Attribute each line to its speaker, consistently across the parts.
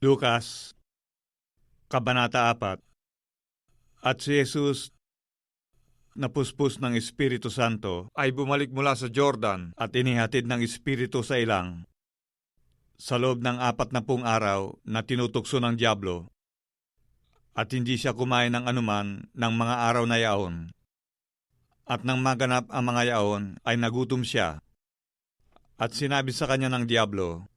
Speaker 1: Lucas, Kabanata 4 At si Jesus, napuspos ng Espiritu Santo,
Speaker 2: ay bumalik mula sa Jordan.
Speaker 1: at inihatid ng Espiritu sa ilang. Sa loob ng apat na pung araw na tinutukso ng Diablo at hindi siya kumain ng anuman ng mga araw na yaon. At nang maganap ang mga yaon ay nagutom siya. At sinabi sa kanya ng Diablo,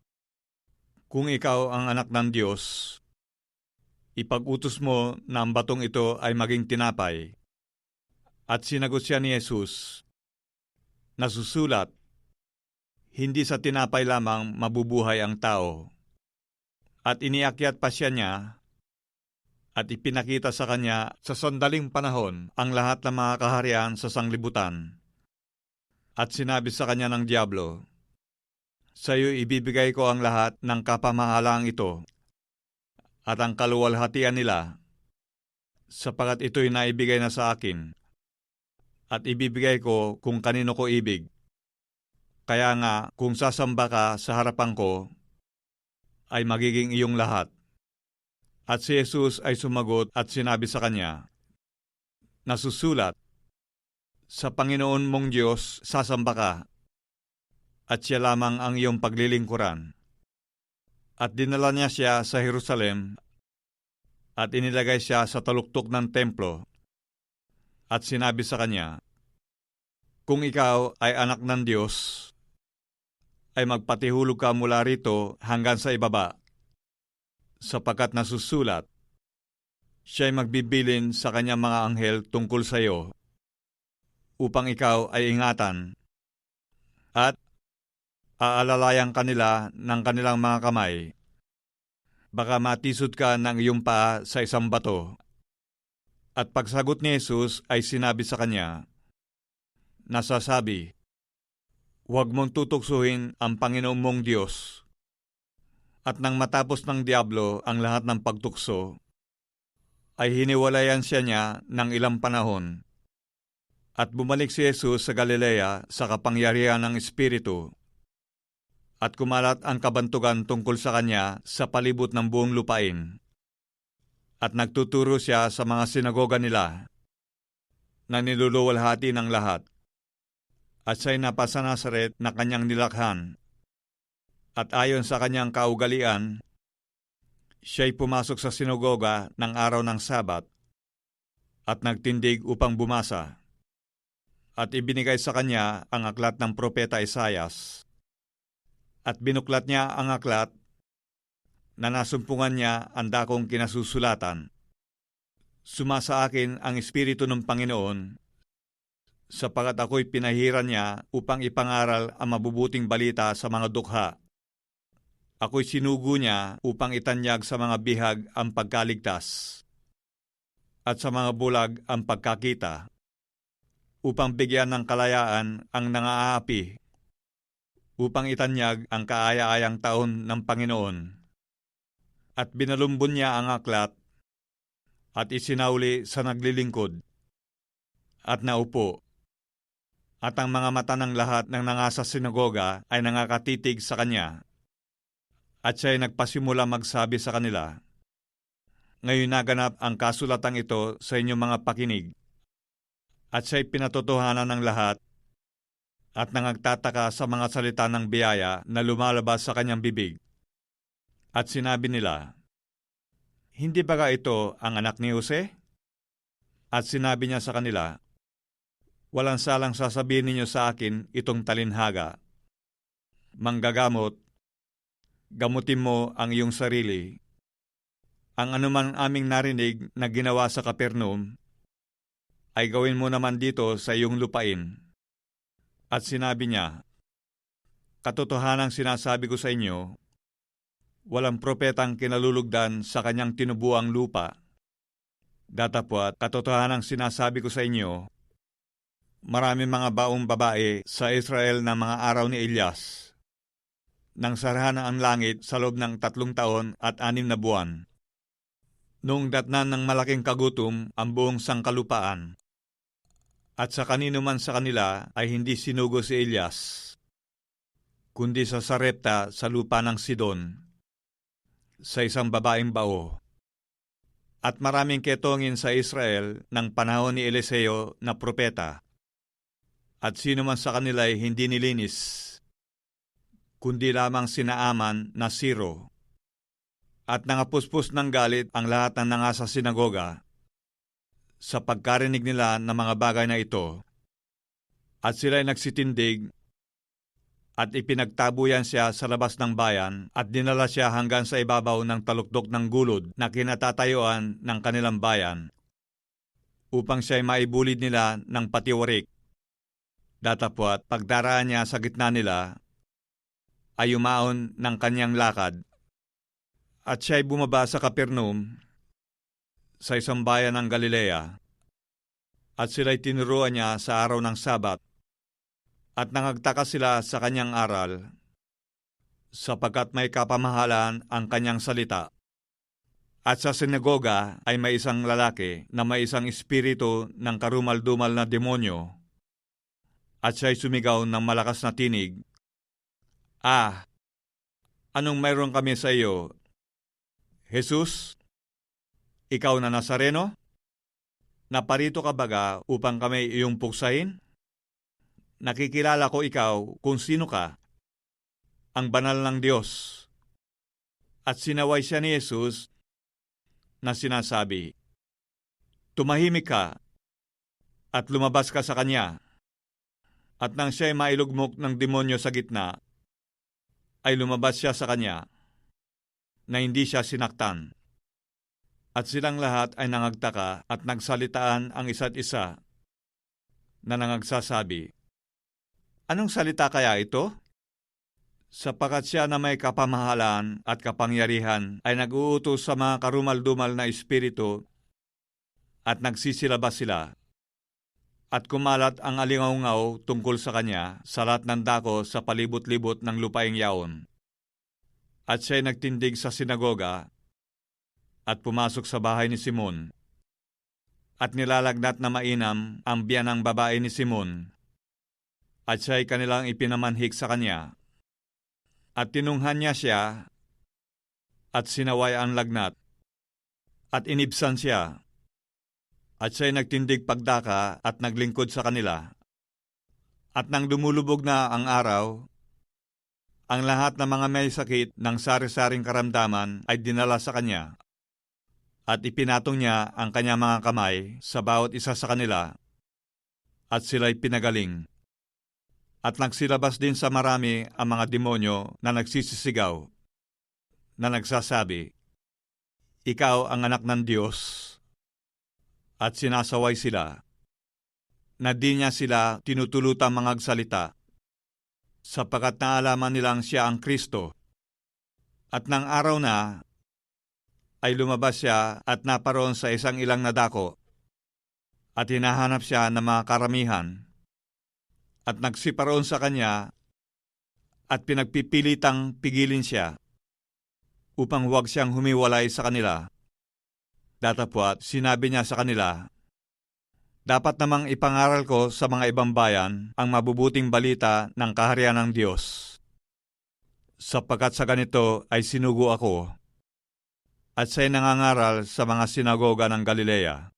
Speaker 1: Kung ikaw ang anak ng Diyos, ipag-utos mo na ang batong ito ay maging tinapay. At sinagot siya ni Jesus, Nasusulat, hindi sa tinapay lamang mabubuhay ang tao. At iniakyat pa siya niya at ipinakita sa kanya sa sandaling panahon ang lahat ng mga kaharian sa sanglibutan. At sinabi sa kanya ng Diablo, Sa iyo ibibigay ko ang lahat ng kapamahalang ito at ang kaluwalhatian nila, sapagat ito'y naibigay na sa akin, at ibibigay ko kung kanino ko ibig. Kaya nga, kung sasamba ka sa harapan ko, ay magiging iyong lahat. At si Jesus ay sumagot at sinabi sa kanya, Nasusulat, Sa Panginoon mong Diyos sasamba ka, at siya lamang ang iyong paglilingkuran. At dinala niya siya sa Jerusalem, at inilagay siya sa taluktok ng templo, at sinabi sa kanya, Kung ikaw ay anak ng Diyos, ay magpatihulog ka mula rito hanggang sa ibaba. Sapagkat nasusulat, siya ay magbibilin sa kanyang mga anghel tungkol sa iyo, upang ikaw ay ingatan, at aalalayan kanila ng kanilang mga kamay. Baka matisod ka ng iyong paa sa isang bato. At pagsagot ni Jesus ay sinabi sa kanya, Nasasabi, Huwag mong tutuksuhin ang Panginoong mong Diyos. At nang matapos ng Diablo ang lahat ng pagtukso, ay hiniwalayan siya niya ng ilang panahon. At bumalik si Jesus sa Galilea sa kapangyarihan ng Espiritu. At kumalat ang kabantugan tungkol sa kanya sa palibot ng buong lupain. At nagtuturo siya sa mga sinagoga nila na niluluwalhati ng lahat at siya'y napasa Nazaret na kanyang nilakhan. At ayon sa kanyang kaugalian, siya'y pumasok sa sinagoga ng araw ng Sabat at nagtindig upang bumasa. At ibinigay sa kanya ang aklat ng propeta Isayas. At binuklat niya ang aklat na nasumpungan niya ang dakong kinasusulatan. Sumasa akin ang Espiritu ng Panginoon sapagat ako'y pinahiran niya upang ipangaral ang mabubuting balita sa mga dukha. Ako'y sinugo niya upang itanyag sa mga bihag ang pagkaligtas at sa mga bulag ang pagkakita, upang bigyan ng kalayaan ang nangaapi, upang itanyag ang kaaya-ayang taon ng Panginoon. At binalumbon niya ang aklat at isinauli sa naglilingkod at naupo at ang mga mata ng lahat ng nangasa sinagoga ay nangakatitig sa kanya. At siya ay nagpasimula magsabi sa kanila, Ngayon naganap ang kasulatang ito sa inyong mga pakinig. At siya ay pinatotohanan ng lahat at nangagtataka sa mga salita ng biyaya na lumalabas sa kanyang bibig. At sinabi nila, Hindi ba ito ang anak ni Jose? At sinabi niya sa kanila, Walang salang sasabihin ninyo sa akin itong talinhaga. Manggagamot, gamutin mo ang iyong sarili. Ang anuman aming narinig na ginawa sa Kapernaum, ay gawin mo naman dito sa iyong lupain. At sinabi niya, Katotohanang sinasabi ko sa inyo, walang propetang kinalulugdan sa kanyang tinubuang lupa. Datapwat, katotohanang sinasabi ko sa inyo, marami mga baong babae sa Israel na mga araw ni Elias. Nang sarahan ang langit sa loob ng tatlong taon at anim na buwan. Noong datnan ng malaking kagutom ang buong sangkalupaan. At sa kanino man sa kanila ay hindi sinugo si Elias, kundi sa Sarepta sa lupa ng Sidon. sa isang babaeng bao. At maraming ketongin sa Israel ng panahon ni Eliseo na propeta. At sino man sa kanila ay hindi nilinis, kundi lamang sinaaman na Siro. At nangapuspos ng galit ang lahat ng nanga sa sinagoga sa pagkarinig nila ng mga bagay na ito. At sila'y nagsitindig at ipinagtabuyan siya sa labas ng bayan at dinala siya hanggang sa ibabaw ng talukdok ng gulod na kinatatayuan ng kanilang bayan upang siya'y maibulid nila ng patiwarik. Datapwat pagdaraan niya sa gitna nila ay umaon ng kanyang lakad at siya'y bumaba sa Kapernaum sa isang bayan ng Galilea at sila'y tinuruan niya sa araw ng Sabat at nangagtaka sila sa kanyang aral, sapagkat may kapamahalan ang kanyang salita. At sa sinagoga ay may isang lalaki na may isang espiritu ng karumal-dumal na demonyo. At siya'y sumigaw ng malakas na tinig, Ah, anong mayroon kami sa iyo? Jesus, ikaw na Nazareno? Naparito ka baga upang kami iyong puksain? nakikilala ko ikaw kung sino ka, ang banal ng Diyos. At sinaway siya ni Jesus na sinasabi, Tumahimik ka at lumabas ka sa kanya. At nang siya'y mailugmok ng demonyo sa gitna, ay lumabas siya sa kanya na hindi siya sinaktan. At silang lahat ay nangagtaka at nagsalitaan ang isa't isa na nangagsasabi, Anong salita kaya ito? Sapagat siya na may kapamahalan at kapangyarihan ay nag-uutos sa mga karumal-dumal na espiritu at nagsisilabas sila. At kumalat ang alingaw tungkol sa kanya sa lahat ng dako sa palibot-libot ng lupaing yaon. At siya'y nagtindig sa sinagoga at pumasok sa bahay ni Simon. At nilalagnat na mainam ang biyan ng babae ni Simon at siya'y kanilang ipinamanhik sa kanya. At tinunghan niya siya at sinaway ang lagnat at inibsan siya. At siya'y nagtindig pagdaka at naglingkod sa kanila. At nang dumulubog na ang araw, ang lahat ng mga may sakit ng sari-saring karamdaman ay dinala sa kanya. At ipinatong niya ang kanyang mga kamay sa bawat isa sa kanila at sila'y pinagaling. At nagsilabas din sa marami ang mga demonyo na nagsisisigaw, na nagsasabi, Ikaw ang anak ng Diyos. At sinasaway sila, na di niya sila tinutulutang mangagsalita, sapagkat naalaman nilang siya ang Kristo. At nang araw na, ay lumabas siya at naparoon sa isang ilang nadako, at hinahanap siya ng mga karamihan at nagsiparoon sa kanya at pinagpipilitang pigilin siya upang huwag siyang humiwalay sa kanila. Datapwat sinabi niya sa kanila, Dapat namang ipangaral ko sa mga ibang bayan ang mabubuting balita ng kaharian ng Diyos. Sapagkat sa ganito ay sinugo ako at siya'y nangangaral sa mga sinagoga ng Galilea